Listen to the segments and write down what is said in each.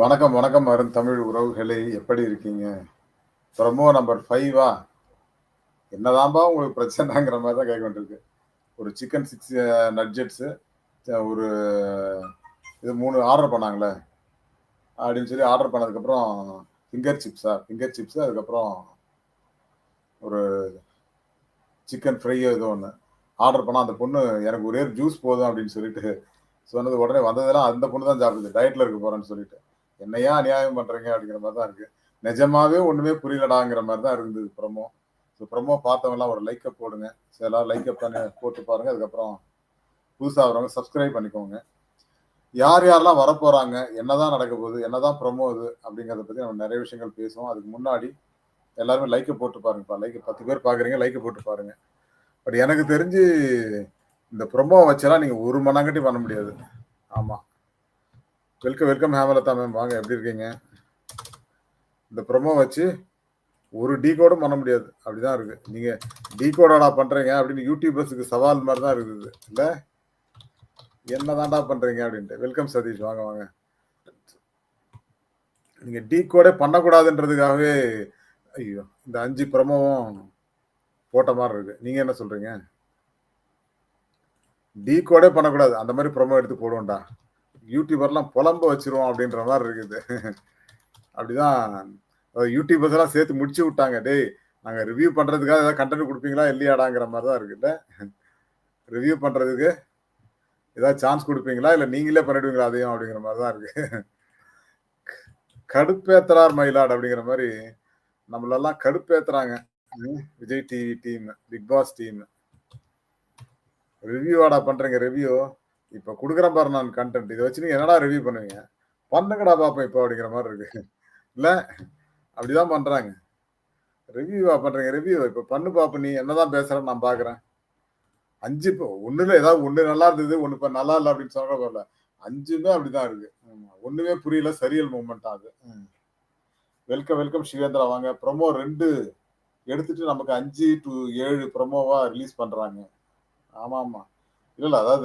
வணக்கம் வணக்கம் அருண். தமிழ் உறவுகளே எப்படி இருக்கீங்க? ப்ரமோ நம்பர் ஃபைவா என்னதான்பா உங்களுக்கு பிரச்சனைங்கிற மாதிரி தான் கேட்க வேண்டியிருக்கு. ஒரு சிக்கன் சிக்ஸ் நட்ஜெட்ஸு ஒரு இது மூணு ஆர்டர் பண்ணாங்களே. அப்படின்னு சொல்லி ஆர்டர் பண்ணதுக்கப்புறம் ஃபிங்கர் சிப்ஸா ஃபிங்கர் சிப்ஸு அதுக்கப்புறம் ஒரு சிக்கன் ஃப்ரையோ ஏதோ ஒன்று ஆர்டர் பண்ணால் அந்த பொண்ணு எனக்கு ஒரே ஜூஸ் போதும் அப்படின்னு சொல்லிட்டு சொன்னது உடனே வந்ததெல்லாம் அந்த பொண்ணு தான் சாப்பிடுது. டயட்டில் இருக்க போகிறேன்னு சொல்லிட்டு. என்னையா அநியாயம் பண்ணுறீங்க அப்படிங்கிற மாதிரி தான் இருக்குது நிஜமாவே ஒன்றுமே புரியலடாங்கிற மாதிரி தான் இருந்தது ப்ரமோ ஸோ ப்ரமோ பார்த்தவங்கலாம் ஒரு லைக்கை போடுங்க. ஸோ எல்லாரும் லைக்கப் பண்ணி போட்டு பாருங்கள் அதுக்கப்புறம் புதுசாக வரவங்க சப்ஸ்கிரைப் பண்ணிக்கோங்க. யார் யாரெல்லாம் வரப்போகிறாங்க என்னதான் நடக்க போகுது என்னதான் ப்ரமோ இது அப்படிங்கிறத பற்றி நம்ம நிறைய விஷயங்கள் பேசுவோம். அதுக்கு முன்னாடி எல்லாருமே லைக்கை போட்டு பாருங்கப்பா. லைக் பத்து பேர் பார்க்குறீங்க லைக்கை போட்டு பாருங்க. பட் எனக்கு தெரிஞ்சு இந்த ப்ரொமோ வச்செல்லாம் நீங்கள் ஒரு மணங்கட்டி பண்ண முடியாது. ஆமாம் வெல்கம் வெல்கம் ஹேமலதா மேம் வாங்க எப்படி இருக்கீங்க? இந்த ப்ரொமோ வச்சு ஒரு டீ கோடும் பண்ண முடியாது. அப்படிதான் இருக்கு. நீங்க டீ கோடாடா பண்றீங்க அப்படின்னு யூடியூபர்ஸுக்கு சவால் மாதிரி தான் இருக்குது. இல்ல? என்ன தாண்டா பண்றீங்க அப்படின்ட்டு. வெல்கம் சதீஷ். வாங்க வாங்க. நீங்க டீ கோடே பண்ணக்கூடாதுன்றதுக்காகவே ஐயோ இந்த அஞ்சு ப்ரமோவும் போட்ட மாதிரி இருக்கு. நீங்க என்ன சொல்றீங்க? டீ கோடே பண்ணக்கூடாது. அந்த மாதிரி ப்ரொமோ எடுத்து போடுவோம்டா. யூடியூபர்லாம் புலம்ப வச்சிருவோம் அப்படின்ற மாதிரி இருக்குது. அப்படிதான் யூடியூபர்ஸ் எல்லாம் சேர்த்து முடிச்சு விட்டாங்க. டேய் நாங்கள் ரிவ்யூ பண்ணுறதுக்காக ஏதாவது கண்டென்ட் கொடுப்பீங்களா இல்லையாடாங்கிற மாதிரி தான் இருக்குல்ல. ரிவ்யூ பண்ணுறதுக்கு ஏதாவது சான்ஸ் கொடுப்பீங்களா? இல்லை நீங்களே பண்ணிடுவீங்களா அதையும் அப்படிங்கிற மாதிரி தான் இருக்கு. கடுப்பேத்துறார் மயிலாடு அப்படிங்கிற மாதிரி நம்மளெல்லாம் கடுப்பேத்துறாங்க. Vijay TV team Bigg Boss team ரிவ்யூவாடா பண்ணுறேங்க ரிவ்யூ இப்போ கொடுக்குறேன் பாரு நான் கண்டென்ட் இதை வச்சு நீங்க என்னடா ரிவ்யூ பண்ணுவீங்க? பண்ணுங்கடா பாப்போம் இப்போ அப்படிங்கிற மாதிரி இருக்கு. இல்லை அப்படிதான் பண்றாங்க. ரிவ்யூவா பண்றீங்க ரிவ்யூ இப்போ பண்ணு பாப்ப நீ என்னதான் பேசுற நான் பாக்குறேன். அஞ்சு இப்போ ஒண்ணுல ஏதாவது ஒண்ணு நல்லா இருந்தது ஒண்ணு இப்ப நல்லா இல்லை அப்படின்னு சொல்ற போல. அஞ்சுமே அப்படிதான் இருக்கு. ஒண்ணுமே புரியல சரியல் மூமெண்ட் அது. வெல்கம் வெல்கம் சிவேந்திரா வாங்க ப்ரொமோ ரெண்டு எடுத்துட்டு நமக்கு அஞ்சு டு ஏழு ப்ரொமோவா ரிலீஸ் பண்றாங்க. ஆமா ஆமா. இல்ல இல்ல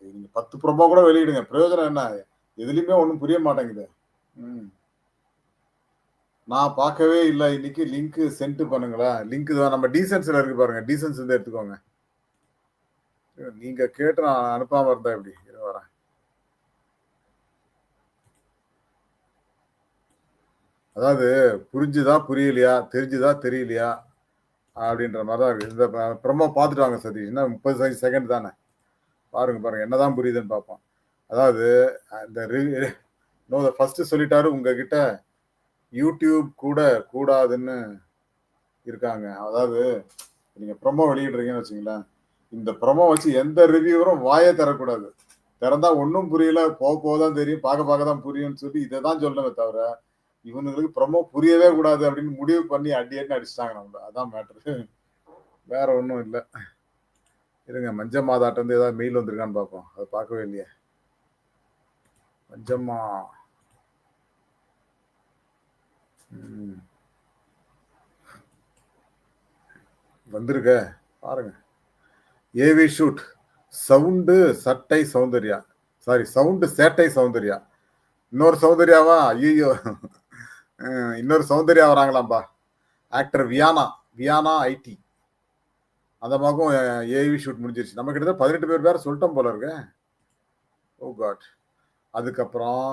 நீங்க பத்து ப்ரொமோ கூட வெளியிடுங்க. பிரயோஜனம் என்ன? எதுலையுமே ஒன்றும் புரிய மாட்டேங்குது. ம். நான் பார்க்கவே இல்லை. இன்னைக்கு லிங்க் சென்ட் பண்ணுங்களேன். லிங்க் தான். நம்ம டீசன்ஸ்ல இருக்கு பாருங்க. டீசன்ஸ் வந்து எடுத்துக்கோங்க. நீங்க கேட்டு நான் அனுப்பாம இருந்தா எப்படி? வரேன். அதாவது புரிஞ்சுதா புரியலையா? தெரிஞ்சுதா தெரியலையா? அப்படின்ற மாதிரி தான் இருக்கு. இந்த ப்ரமோ பார்த்துட்டு வாங்க சதீஷ். என்ன முப்பது செகண்ட் தானே. பாருங்க பாருங்க. என்னதான் புரியுதுன்னு பார்ப்போம். அதாவது இந்த நோ ஃபர்ஸ்ட் சொல்லிட்டாரு உங்ககிட்ட யூடியூப் கூட கூடாதுன்னு இருக்காங்க. அதாவது நீங்க ப்ரொமோ வெளியிடுறீங்கன்னு வச்சுங்களேன் இந்த ப்ரொமோ வச்சு எந்த ரிவ்யூவரும் வாயே தரக்கூடாது திறந்தா ஒன்றும் புரியல போக போதான் தெரியும் பார்க்க பார்க்க தான் புரியும்னு சொல்லி இதை தான் சொல்லணுமே தவிர இவனுங்களுக்கு ப்ரொமோ புரியவே கூடாது அப்படின்னு முடிவு பண்ணி அடி அடி அடிச்சிட்டாங்க நம்மள. அதான் மேட்ரு வேற ஒன்றும் இல்லை. இருங்க மஞ்ச மாதாட்ட வந்து ஏதாவது மெயில் வந்திருக்கான்னு பார்ப்போம். அதை பார்க்கவே இல்லையே. மஞ்சம்மா. வந்திருக்க. பாருங்க. ஏவி ஷூட் சவுண்டு சட்டை சௌந்தர்யா. சாரி சவுண்டு சேட்டை சௌந்தர்யா. இன்னொரு சௌந்தர்யாவா? ஐயோ இன்னொரு சௌந்தர்யா வராங்களாம்பா. ஆக்டர் வியானா வியானா ஐடி அந்த பக்கம் ஏவி ஷூட் முடிஞ்சிருச்சு. நம்ம கிட்ட பதினெட்டு பேர் பேர் சொல்லிட்டோம் போல இருக்கு. ஓ oh காட் அதுக்கப்புறம்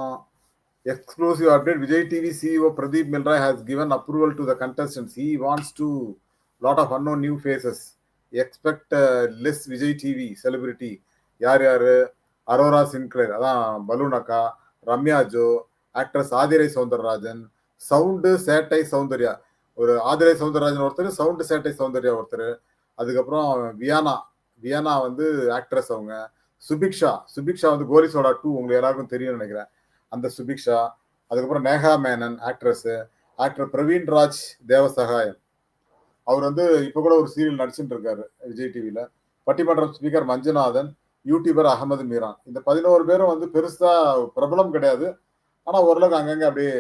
exclusive update Vijay TV CEO Pradeep Milroy has given approval to the contestants he wants to lot of unknown new faces expect less Vijay TV celebrity யார் யார்? அரோரா சின்க்ளேர் அதான் balloon அக்கா. Ramya Jo actress Aadhirai Soundararajan sound Settai Soundarya. ஒரு ஆதிரை சவுந்தரராஜன் ஒருத்தர் sound சேட்டை சௌந்தர்யா ஒருத்தர். அதுக்கப்புறம் வியானா. வியானா வந்து ஆக்ட்ரஸ் அவங்க. சுபிக்ஷா. சுபிக்ஷா வந்து கோலி சோடா டூ உங்களுக்கு எல்லாருக்கும் தெரியும்னு நினைக்கிறேன். அந்த சுபிக்ஷா. அதுக்கப்புறம் நேஹா மேனன் ஆக்ட்ரஸ் ஆக்டர் பிரவீன் ராஜ் தேவசகாயம். அவர் வந்து இப்போ கூட ஒரு சீரியல் நடிச்சுட்டு இருக்காரு விஜய் டிவியில் பட்டிமன்றம் ஸ்பீக்கர் மஞ்சுநாதன் யூடியூபர் அகமது மீரான். இந்த பதினோரு பேரும் வந்து பெருசாக பிரபலம் கிடையாது. ஆனால் ஓரளவுக்கு அங்கங்கே அப்படியே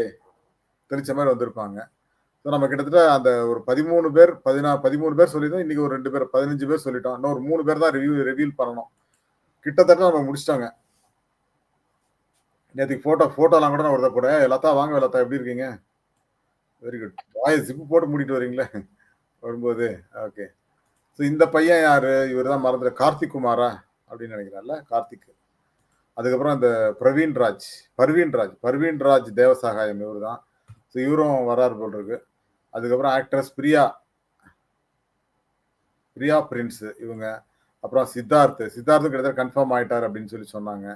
தெரிச்ச மாதிரி வந்திருப்பாங்க. நம்ம கிட்டத்தட்ட அந்த ஒரு பதிமூணு பேர் பதினா பதிமூணு பேர் சொல்லியிருந்தோம். இன்னைக்கு ஒரு ரெண்டு பேர் பதினஞ்சு பேர் சொல்லிட்டோம். இன்னும் ஒரு மூணு பேர் தான் ரிவ்யூ ரிவீல் பண்ணணும். கிட்டத்தட்ட நம்ம முடிச்சிட்டாங்க. நேற்றுக்கு ஃபோட்டோ ஃபோட்டோலாம் கூட நான் ஒரு கூட எல்லாத்தா வாங்க எல்லாத்தா எப்படி இருக்கீங்க? வெரி குட் வாய் ஜிப்பு போட்டு மூடிட்டு வரீங்களே? வரும்போது. ஓகே ஸோ இந்த பையன் யார்? இவர் தான் மறந்துட கார்த்திக் குமாரா? அப்படின்னு நினைக்கிறான்ல கார்த்திக். அதுக்கப்புறம் இந்த பிரவீன் ராஜ் பர்வீன் ராஜ் பர்வீன் ராஜ் தேவசகாயம் இவர் தான். ஸோ இவரும் வராரு போல் இருக்கு. அதுக்கப்புறம் ஆக்ட்ரஸ் பிரியா. பிரியா பிரின்ஸ் இவங்க. அப்புறம் சித்தார்த். சித்தார்த்து கிட்டத்தட்ட கன்ஃபார்ம் ஆயிட்டார் அப்படின்னு சொல்லி சொன்னாங்க.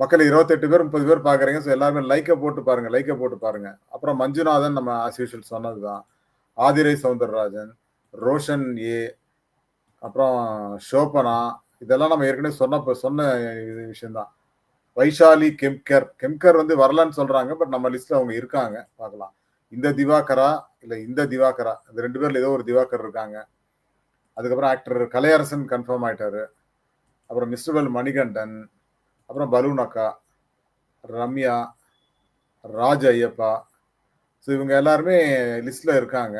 மக்கள் இருபத்தெட்டு பேர் முப்பது பேர் பார்க்குறீங்க ஸோ எல்லாருமே லைக்கை போட்டு பாருங்க லைக்கை போட்டு பாருங்க. அப்புறம் மஞ்சுநாதன் நம்ம ஆஸ் யூஷுவல் சொன்னதுதான். ஆதிரை சவுந்தரராஜன் ரோஷன் ஏ அப்புறம் ஷோபனா. இதெல்லாம் நம்ம ஏற்கனவே சொன்ன சொன்ன விஷயம்தான். வைஷாலி கெம்கர். கெம்கர் வந்து வரலன்னு சொல்றாங்க பட் நம்ம லிஸ்ட்ல அவங்க இருக்காங்க. பார்க்கலாம். இந்த திவாகரா இல்லை இந்த திவாகரா இந்த ரெண்டு பேர்ல ஏதோ ஒரு திவாகர் இருக்காங்க. அதுக்கப்புறம் ஆக்டர் கலையரசன் கன்ஃபார்ம் ஆயிட்டாரு. அப்புறம் மிஸ்டர்வெல் மணிகண்டன் அப்புறம் பலூன் அக்கா ரம்யா ராஜ ஐயப்பா. ஸோ இவங்க எல்லாருமே லிஸ்ட்டில் இருக்காங்க.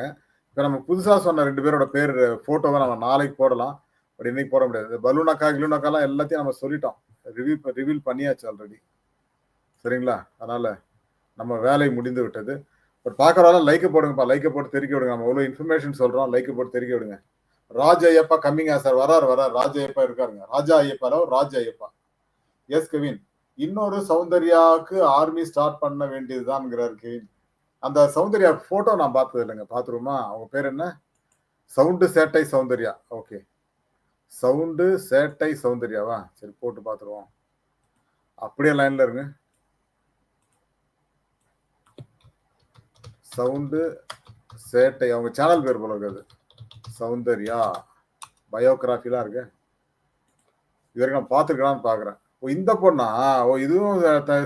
இப்போ நம்ம புதுசாக சொன்ன ரெண்டு பேரோட பேர் ஃபோட்டோவை நம்ம நாளைக்கு போடலாம். பட் இன்னைக்கு போட முடியாது. பலூன் அக்கா கிலூன் அக்காலாம் எல்லாத்தையும் நம்ம சொல்லிட்டோம். ரிவியூ ரிவீல் பண்ணியாச்சு ஆல்ரெடி சரிங்களா? அதனால் நம்ம வேலை முடிந்து விட்டது. பட் பார்க்குறவங்க லைக்கை போடுங்கப்பா லைக்கை போட்டு தெரிக்க விடுங்க. நம்ம எவ்வளோ இன்ஃபர்மேஷன் சொல்கிறோம் லைக்கை போட்டு தெரிக்க விடுங்க. ராஜ் ஐயப்பா கம்மிங்கா சார் வராரு வராரு ராஜ ஐயப்பா இருக்காருங்க. ராஜா ஐயப்பா ராஜா ஐயப்பா. எஸ் கவின் இன்னொரு சௌந்தர்யாவுக்கு ஆர்மி ஸ்டார்ட் பண்ண வேண்டியதுதான்ங்கிறார் கவின் அந்த சௌந்தர்யா போட்டோ நான் பார்த்தது இல்லைங்க. பார்த்துருவோமா? அவங்க பேர் என்ன? சவுண்டு சேட்டை சௌந்தர்யா. ஓகே சவுண்டு சேட்டை சௌந்தர்யாவா? சரி போட்டு பார்த்துருவோம். அப்படியே லைன்ல இருங்க. சவுண்டு சேட்டை அவங்க சேனல் பேர் போல இருக்காது சௌந்தர்யா பயோகிராஃபிலாம் இருக்கு. இது வரைக்கும் நான் பார்த்துருக்கலான்னு பார்க்குறேன். ஓ இந்த பொண்ணா? ஓ இதுவும்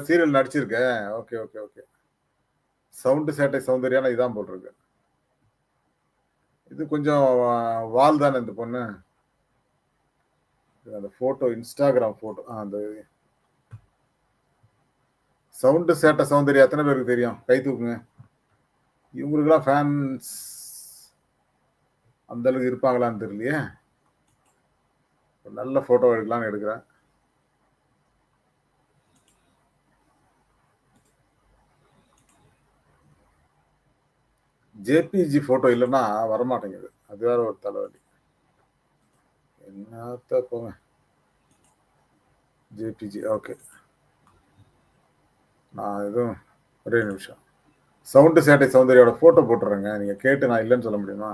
சீரியல் நடிச்சிருக்கேன் ஓகே ஓகே ஓகே. சவுண்டு சேட்டை சௌந்தர்யான இதான் போட்டிருக்கு இது கொஞ்சம் வால் தானே இந்த பொண்ணு? அந்த ஃபோட்டோ இன்ஸ்டாகிராம் ஃபோட்டோ அந்த சவுண்டு சேட்டை சௌந்தர்யா எத்தனை பேருக்கு தெரியும்? கை தூக்குங்க. இவங்களுக்குலாம் ஃபேன்ஸ் அந்த அளவுக்கு இருப்பாங்களான்னு தெரியலையே. நல்ல ஃபோட்டோ எடுக்கலாம்னு எடுக்கிறேன். ஜேபிஜி ஃபோட்டோ இல்லைன்னா வரமாட்டேங்குது. அது வேற ஒரு தலைவலி. என்னத்த போங்க. ஜேபிஜி ஓகே நான் எதுவும் ஒரே நிமிஷம். சவுண்டு சேட்டை சௌந்தரியோட போட்டோ போட்டுறேங்க. நீங்க கேட்டு நான் இல்லைன்னு சொல்ல முடியுமா?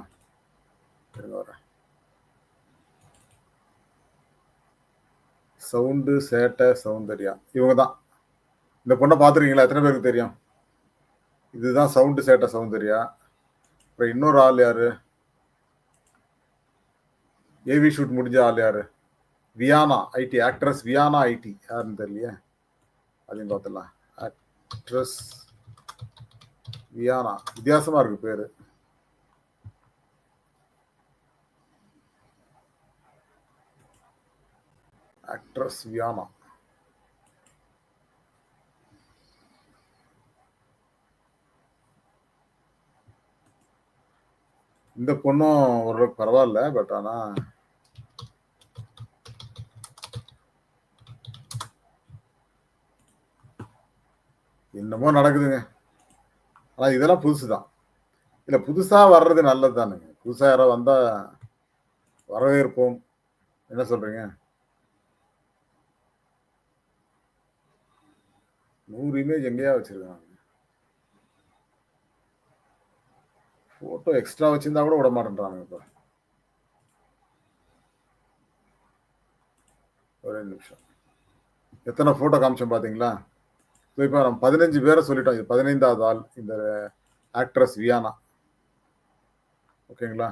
வரேன். சவுண்டு சேட்டை சௌந்தர்யா. இவங்க தான் இந்த பொண்ணை பார்த்துருக்கீங்களா? எத்தனை பேருக்கு தெரியும்? இதுதான் சவுண்டு சேட்டை சௌந்தர்யா. அப்புறம் இன்னொரு ஆள் யாரு? ஏவி ஷூட் முடிஞ்ச ஆள் யாரு? Viana ID actress Viana ID யாருன்னு தெரியலையே? அதையும் பார்த்துடலாம். ஆக்ட்ரஸ் வியானா. வித்தியாசமா இருக்கு பேரு. ஆக்ட்ரஸ் வியானா. இந்த பொண்ணும் ஓரளவுக்கு பரவாயில்ல பட் ஆனா என்னமோ நடக்குதுங்க. ஆனால் இதெல்லாம் புதுசு தான் இல்லை புதுசாக வர்றது நல்லது தானுங்க புதுசாக யாரோ வந்தால் வரவேற்போம். என்ன சொல்கிறீங்க நூறு இமேஜ் எங்கேயா வச்சிருக்காங்க. ஃபோட்டோ எக்ஸ்ட்ரா வச்சுருந்தா கூட விட மாட்டேன்றாங்க இப்போ. ஒரே நிமிஷம். எத்தனை ஃபோட்டோ காமிச்சோம் பார்த்தீங்களா பாத்தீங்களா இப்போ நம்ம பதினஞ்சு பேரை சொல்லிட்டோம் இது பதினைந்தாவது ஆள் இந்த ஆக்ட்ரஸ் வியானா. ஓகேங்களா?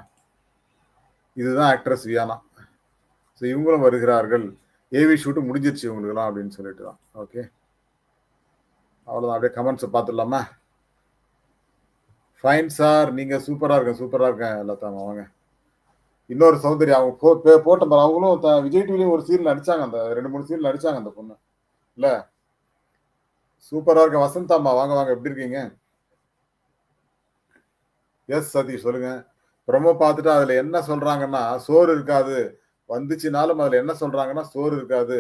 இதுதான் ஆக்ட்ரஸ் வியானா. ஸோ இவங்களும் வருகிறார்கள். ஏவி ஷூட்டு முடிஞ்சிருச்சு இவங்களுக்குலாம் அப்படின்னு சொல்லிட்டு தான். ஓகே அவ்வளோதான் அப்படியே கமெண்ட்ஸை பார்த்துடலாமா? ஃபைன் சார் நீங்கள் சூப்பராக இருக்க சூப்பராக இருக்கேன் எல்லாத்தாம வாங்க. இன்னொரு சௌந்தரி அவங்க போ போட்ட பாரு. அவங்களும் விஜய் டிவிலையும் ஒரு சீரியல் நடிச்சாங்க. அந்த ரெண்டு மூணு சீரியல் நடிச்சாங்க அந்த பொண்ணு. இல்லை? சூப்பரா இருக்க வசந்தாம்மா வாங்க வாங்க. எப்படி இருக்கீங்க? எஸ் சதீஷ் சொல்லுங்க. ப்ரொமோ பார்த்துட்டு அதுல என்ன சொல்றாங்கன்னா சோறு இருக்காது. வந்துச்சுனாலும் அதுல என்ன சொல்றாங்கன்னா சோறு இருக்காது.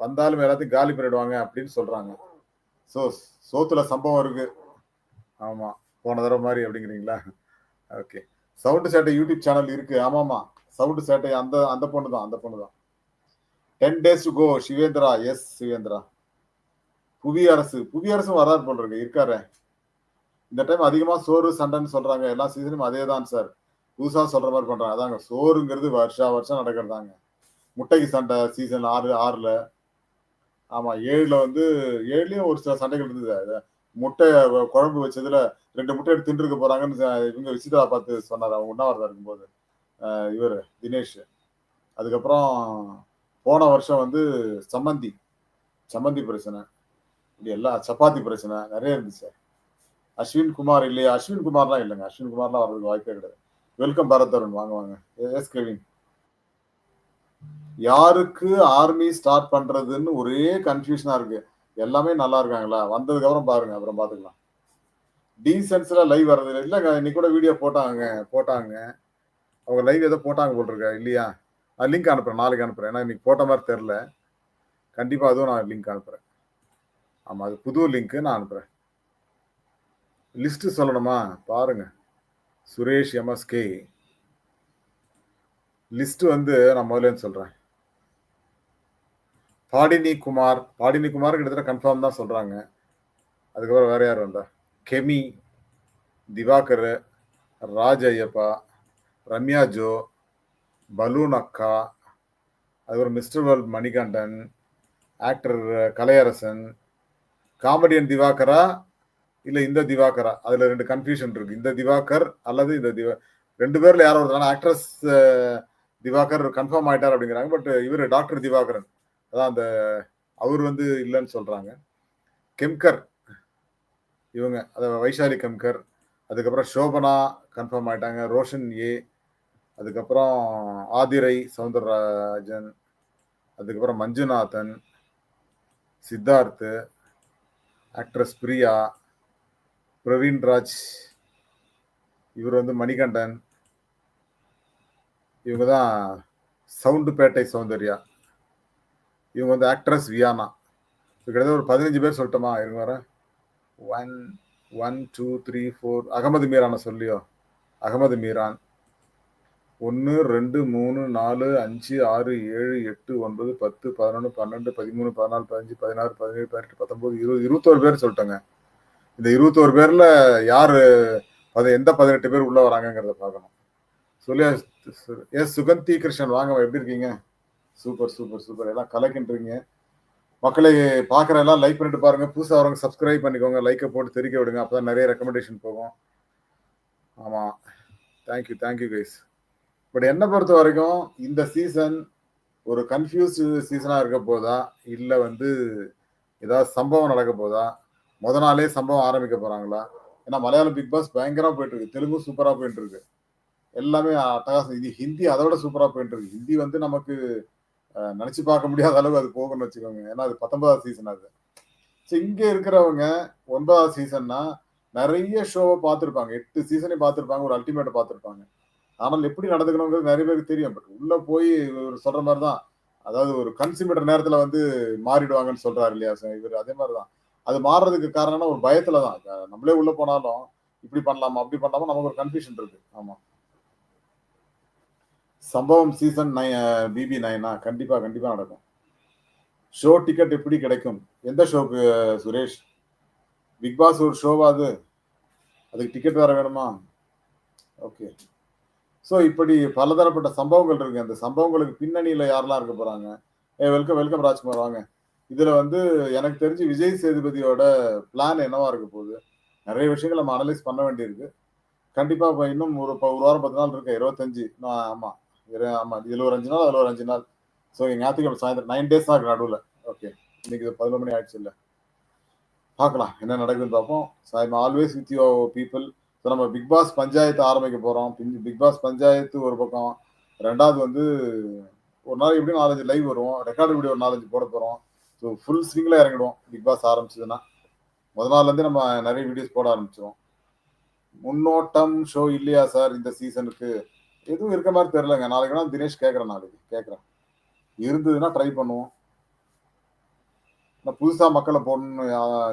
வந்தாலும் எல்லாத்தையும் காலி பண்ணிடுவாங்க அப்படின்னு சொல்றாங்க. ஸோ சோத்துல சம்பவம் இருக்கு. ஆமா போன தடவை மாதிரி அப்படிங்கிறீங்களா? Okay sound Settai YouTube channel இருக்கு. ஆமாமா சவுண்டு சேட்டை அந்த அந்த பொண்ணு தான் அந்த பொண்ணு தான் ten days to go Sivendra yes Sivendra Buvi Arasu Buvi அரசும் வராது போல் இருக்கு இருக்காரு? இந்த டைம் அதிகமா சோறு சண்டைன்னு சொல்றாங்க. எல்லா சீசனும் அதே தான் சார் புதுசா சொல்ற மாதிரி பண்றாங்க. அதாங்க சோறுங்கிறது வருஷா வருஷம் நடக்கிறதாங்க. முட்டைக்கு சண்டை சீசன் ஆறு ஆறுல. ஆமா ஏழுல வந்து ஏழுலயும் ஒரு சில சண்டைகள் இருந்தது. முட்டை குழம்பு வச்சதுல ரெண்டு முட்டை எடுத்து தின்றுக்க போறாங்கன்னு இவங்க விசிதா பார்த்து சொன்னார். அவங்க உண்ணாவிரதம் இருக்கும்போது. இவர் தினேஷ். அதுக்கப்புறம் போன வருஷம் வந்து சம்மந்தி. சம்மந்தி பிரச்சனை. இப்படி எல்லா சப்பாத்தி பிரச்சனை நிறைய இருந்துச்சு. அஸ்வின் குமார் இல்லையா? அஸ்வின் குமார்லாம் இல்லைங்க. அஸ்வின் குமார்லாம் வர்றதுக்கு வாய்ப்பே கிடையாது. வெல்கம் பரத் அருண். வாங்க வாங்க. எஸ் கெவின் யாருக்கு ஆர்மி ஸ்டார்ட் பண்றதுன்னு ஒரே கன்ஃபியூஷனா இருக்கு. எல்லாமே நல்லா இருக்காங்களா? வந்ததுக்கு அப்புறம் பாருங்க அப்புறம் பாத்துக்கலாம். டீசன்ஸ்ல லைவ் வர்றது இல்லை. இல்லைங்க இன்னைக்கு கூட வீடியோ போட்டாங்க போட்டாங்க. அவங்க லைவ் ஏதோ போட்டாங்க போட்டிருக்கா இல்லையா? நான் லிங்க் அனுப்புறேன் நாளைக்கு அனுப்புறேன். ஏன்னா இன்னைக்கு போட்ட மாதிரி தெரில கண்டிப்பா அதுவும் நான் லிங்க் அனுப்புறேன். ஆமாம் அது புது லிங்க்கு நான் அனுப்புகிறேன் லிஸ்ட்டு சொல்லணுமா? பாருங்க. சுரேஷ் எம்எஸ்கே. லிஸ்ட் வந்து நான் முதல்ல சொல்கிறேன் பாடினி குமார் பாடினி குமார் கிட்டத்தட்ட கன்ஃபார்ம் தான் சொல்கிறாங்க அதுக்கப்புறம் வேற யார் வந்தா? கெமி திவாகர் ராஜ் ஐயப்பா ரம்யா ஜோ பலூன் அக்கா அதுக்கப்புறம் mister world Manikandan actor Kalaiyarasan comedian Diwakara இல்ல இந்த திவாகரா? அதுல ரெண்டு கன்ஃபியூஷன் இருக்கு. இந்த திவாகர் அல்லது இந்த திவா ரெண்டு பேர்ல யாரோ ஒரு ஆக்ட்ரஸ் திவாகர் கன்ஃபார்ம் ஆயிட்டார் அப்படிங்கிறாங்க. பட் இவர் டாக்டர் திவாகரன். அதான் அந்த அவர் வந்து இல்லைன்னு சொல்றாங்க. கெம்கர். இவங்க அதை வைஷாலி கெம்கர். அதுக்கப்புறம் சோபனா கன்ஃபார்ம் ஆயிட்டாங்க. ரோஷன் ஏ. அதுக்கப்புறம் ஆதிரை சவுந்தரராஜன். அதுக்கப்புறம் மஞ்சுநாதன். சித்தார்த்து. ஆக்ட்ரஸ் பிரியா பிரவீன் ராஜ் இவர் வந்து மணிகண்டன். இவங்க தான் சவுண்டு பேட்டை சௌந்தர்யா. இவங்க வந்து ஆக்ட்ரஸ் வியானா. கிட்டத்தட்ட ஒரு பதினஞ்சு பேர் சொல்லட்டுமா? இருங்க வர one one two three four Ahamed மீரான சொல்லியோ? அகமது மீரான். ஒன்று ரெண்டு மூணு நாலு அஞ்சு ஆறு ஏழு எட்டு ஒன்பது பத்து பதினொன்று பன்னெண்டு பதிமூணு பதினாலு பதினஞ்சு பதினாறு பதினேழு பதினெட்டு பத்தொன்பது இருபது இருபத்தோரு பேர் சொல்லிட்டேங்க. இந்த இருபத்தோரு பேரில் யார் அது எந்த பதினெட்டு பேர் உள்ளே வராங்கங்கிறத பார்க்கணும். சொல்லியா எஸ் சுகந்தி கிருஷ்ணன் வாங்க எப்படி இருக்கீங்க? Super super super. எல்லாம் கலக்கின்றீங்க. மக்களை பார்க்குற எல்லாம் லைக் பண்ணிட்டு பாருங்க. புதுசாக வரவங்க சப்ஸ்கிரைப் பண்ணிக்கோங்க. லைக்கை போட்டு தெரிவிக்க விடுங்க. அப்போ தான் நிறைய ரெக்கமெண்டேஷன் போகும். ஆமாம் தேங்க்யூ தேங்க்யூ கைஸ் பட் என்னை பொறுத்த வரைக்கும் இந்த சீசன் ஒரு கன்ஃபியூஸ்டு சீசனாக இருக்க போதா இல்லை வந்து ஏதாவது சம்பவம் நடக்க போதா முத நாளே சம்பவம் ஆரம்பிக்க போகிறாங்களா ஏன்னா மலையாளம் பிக் பாஸ் பயங்கரமாக போயிட்டு இருக்கு. தெலுங்கு சூப்பராக போயிட்டுருக்கு எல்லாமே அட்டகாசம். இது ஹிந்தி அதை விட சூப்பராக போயிட்டுருக்கு ஹிந்தி வந்து நமக்கு நினச்சி பார்க்க முடியாத அளவு அது போகணும்னு வச்சுக்கோங்க. ஏன்னா அது பத்தொன்பதாவது சீசன் அது. ஸோ இங்கே இருக்கிறவங்க ஒன்பதாவது சீசன்னா நிறைய ஷோவை பார்த்துருப்பாங்க. எட்டு சீசனே பார்த்துருப்பாங்க. ஒரு அல்டிமேட்டை பார்த்துருப்பாங்க. ஆனால் எப்படி நடந்துக்கணுங்கிறது நிறைய பேருக்கு தெரியும். பட் உள்ள போய் இவர் சொல்ற மாதிரி தான் அதாவது ஒரு கன்சியூமர் நேரத்துல வந்து மாறிடுவாங்கன்னு சொல்றாரு இல்லையா? சார் இவர் அதே மாதிரி தான் அது மாறுறதுக்கு காரணம்னா ஒரு பயத்துல தான் நம்மளே உள்ள போனாலும் இப்படி பண்ணலாமா அப்படி பண்ணலாமா நமக்கு ஒரு கன்ஃபியூஷன் இருக்கு. ஆமா. சம்பவம் சீசன் நை பிபி நைனா கண்டிப்பா கண்டிப்பா நடக்கும். ஷோ டிக்கெட் எப்படி கிடைக்கும்? எந்த ஷோக்கு சுரேஷ்? பிக் பாஸ் ஒரு ஷோவா அது? அதுக்கு டிக்கெட் வேற வேணுமா? ஓகே ஸோ இப்படி பலதரப்பட்ட சம்பவங்கள் இருக்கு. அந்த சம்பவங்களுக்கு பின்னணியில யாரெல்லாம் இருக்க போறாங்க? ஏ வெல்கம் வெல்கம் ராஜ்குமார். வாங்க. இதுல வந்து எனக்கு தெரிஞ்சு விஜய் சேதுபதியோட பிளான் என்னவா இருக்க போகுது? நிறைய விஷயங்கள் நம்ம அனலைஸ் பண்ண வேண்டியிருக்கு. கண்டிப்பா இப்போ இன்னும் ஒரு இப்போ ஒரு வாரம் பத்து நாள் இருக்கு. இருபத்தஞ்சு நான் ஆமா. ஆமா. இதுல ஒரு அஞ்சு நாள் அதுல ஒரு அஞ்சு நாள். ஸோ ஞாயிற்றுக்கிழமை சாயந்தரம் நைன் டேஸ் தான் இருக்கு நடுவில். ஓகே இன்னைக்கு இது பதினொரு மணி ஆயிடுச்சு இல்லை. பார்க்கலாம். என்ன நடக்குதுன்னு பார்ப்போம். So always with you people so நம்ம பிக் பாஸ் பஞ்சாயத்து ஆரம்பிக்க போகிறோம் பிக் பாஸ் பஞ்சாயத்து ஒரு பக்கம். ரெண்டாவது வந்து ஒரு நாள் எப்படியும் நாலஞ்சு லைவ் வரும் ரெக்கார்டு வீடியோ ஒரு நாலஞ்சு போட போகிறோம் ஸோ ஃபுல் ஸ்விங்கில் இறங்கிடுவோம். பிக் பாஸ் ஆரம்பிச்சதுன்னா. முத நாள்லேருந்து நம்ம நிறைய வீடியோஸ் போட ஆரம்பிச்சிடுவோம் முன்னோட்டம் ஷோ இல்லையா சார் இந்த சீசனுக்கு எதுவும் இருக்க மாதிரி தெரியலங்க. நாளைக்கு தினேஷ் கேட்குறேன் நாளைக்கு. கேட்குறேன் இருந்ததுன்னா ட்ரை பண்ணுவோம். நான் புதுசாக மக்களை போடணும்னு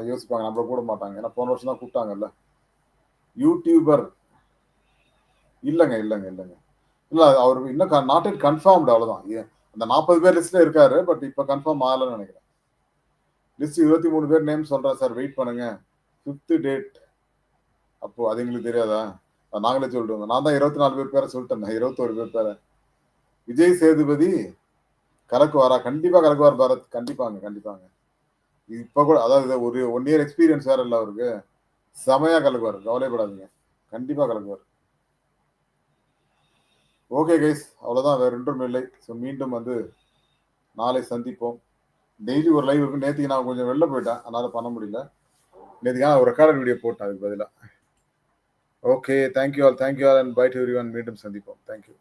யோசிப்பாங்க. நம்மள கூட மாட்டாங்க. ஏன்னா போன வருஷம் தான் கூப்பிட்டாங்கல்ல. யூடியூபர் இல்லைங்க இல்லைங்க இல்லைங்க. இல்ல அவர் இன்னும் நாட் இட் கன்ஃபார்ம்டு அவ்வளவுதான். அந்த நாற்பது பேர் லிஸ்ட்ல இருக்காரு பட் இப்ப கன்ஃபார்ம் ஆகலன்னு நினைக்கிறேன். லிஸ்ட் இருபத்தி மூணு பேர் நேம் சொல்றேன் சார் வெயிட் பண்ணுங்க. ஃபிஃப்த் டேட் அப்போ அது எங்களுக்கு தெரியாதா? நாங்களே சொல்லிட்டு நான் தான் இருபத்தி நாலு பேர் பேரை சொல்லிட்டேன். இருபத்தோரு பேர் பேரை. விஜய் சேதுபதி கலக்குவாரா? கண்டிப்பா கலக்குவார் பாரத். கண்டிப்பாங்க கண்டிப்பாங்க. இப்ப கூட அதாவது ஒரு ஒன் இயர் எக்ஸ்பீரியன்ஸ் வேற இல்லை அவருக்கு. செமையா கலக்குவார். கவலைப்படாதீங்க கண்டிப்பா கலக்குவார். ஓகே கைஸ் அவ்வளவுதான். வேற ஒன்றும் இல்லை. ஸோ மீண்டும் வந்து நாளை சந்திப்போம். டெய்லி ஒரு லைவ் இருக்கு. நேற்றுக்கு நான் கொஞ்சம் வெளில போயிட்டேன். அதனால பண்ண முடியல. நேற்றுக்கு ஒரு ரெக்கார்டட் வீடியோ போட்டேன். அதுக்கு பதிலாக okay thank you all thank you all and bye to everyone மீண்டும் சந்திப்போம். Thank you